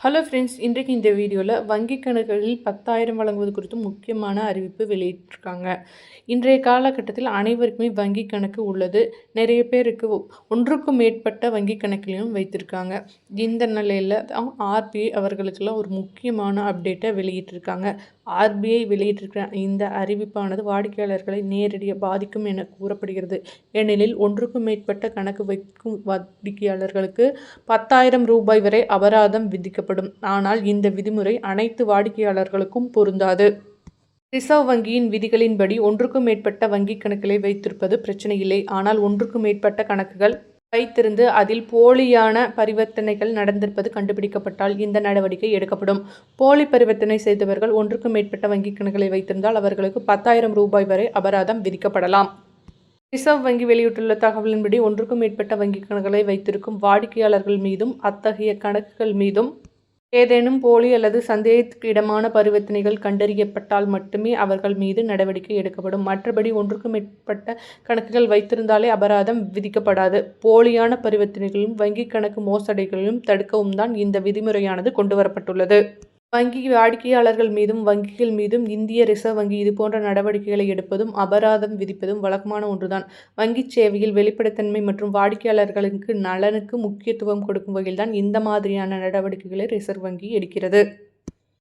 Hello friends இன்றைக்கு இந்த வீடியோவில் வங்கி கணக்குகளில் பத்தாயிரம் வழங்குவது குறித்து முக்கியமான அறிவிப்பு வெளியிட்டிருக்காங்க. இன்றைய காலகட்டத்தில் அனைவருக்குமே வங்கி கணக்கு உள்ளது. நிறைய பேருக்கு ஒன்றுக்கும் மேற்பட்ட வங்கி கணக்கிலையும் வைத்திருக்காங்க. இந்த நிலையில் தான் ஆர்பிஐ அவர்களுக்கெல்லாம் ஒரு முக்கியமான அப்டேட்டை வெளியிட்டிருக்காங்க. ஆர்பிஐ வெளியிட்டிருக்கிற இந்த அறிவிப்பானது வாடிக்கையாளர்களை நேரடியாக பாதிக்கும் என கூறப்படுகிறது. ஏனெனில் ஒன்றுக்கும் மேற்பட்ட கணக்கு வைக்கும் வாடிக்கையாளர்களுக்கு பத்தாயிரம் ரூபாய் வரை அபராதம் விதிக்கப்படும் ஆனால் இந்த விதிமுறை அனைத்து வாடிக்கையாளர்களுக்கும் பொருந்தாது. ரிசர்வ் வங்கியின் விதிகளின்படி ஒன்றுக்கும் மேற்பட்ட வங்கிக் கணக்குகளை வைத்திருப்பது பிரச்சனை இல்லை ஆனால் ஒன்றுக்கும் மேற்பட்ட கணக்குகள் வைத்திருந்து அதில் போலியான பரிவர்த்தனைகள் நடந்திருப்பது கண்டுபிடிக்கப்பட்டால் இந்த நடவடிக்கை எடுக்கப்படும். போலி பரிவர்த்தனை செய்தவர்கள் ஒன்றுக்கும் மேற்பட்ட வங்கிக் கணக்குகளை வைத்திருந்தால் அவர்களுக்கு பத்தாயிரம் ரூபாய் வரை அபராதம் விதிக்கப்படலாம். ரிசர்வ் வங்கி வெளியிட்டுள்ள தகவலின்படி ஒன்றுக்கும் மேற்பட்ட வங்கிக் கணக்குகளை வைத்திருக்கும் வாடிக்கையாளர்கள் மீதும் அத்தகைய கணக்குகள் மீதும் ஏதேனும் போலி அல்லது சந்தேகத்திடமான இடமான பரிவர்த்தனைகள் கண்டறியப்பட்டால் மட்டுமே அவர்கள் மீது நடவடிக்கை எடுக்கப்படும். மற்றபடி ஒன்றுக்கும் மேற்பட்ட கணக்குகள் வைத்திருந்தாலே அபராதம் விதிக்கப்படாது. போலியான பரிவர்த்தனைகளும் வங்கிக் கணக்கு மோசடிகளையும் தடுக்கவும் தான் இந்த விதிமுறையானது கொண்டுவரப்பட்டுள்ளது. வங்கி வாடிக்கையாளர்கள் மீதும் வங்கிகள் மீதும் இந்திய ரிசர்வ் வங்கி இதுபோன்ற நடவடிக்கைகளை எடுப்பதும் அபராதம் விதிப்பதும் வழக்கமான ஒன்றுதான். வங்கிச் சேவையில் வெளிப்படைத்தன்மை மற்றும் வாடிக்கையாளர்களுக்கு நலனுக்கு முக்கியத்துவம் கொடுக்கும் வகையில்தான் இந்த மாதிரியான நடவடிக்கைகளை ரிசர்வ் வங்கி எடுக்கிறது.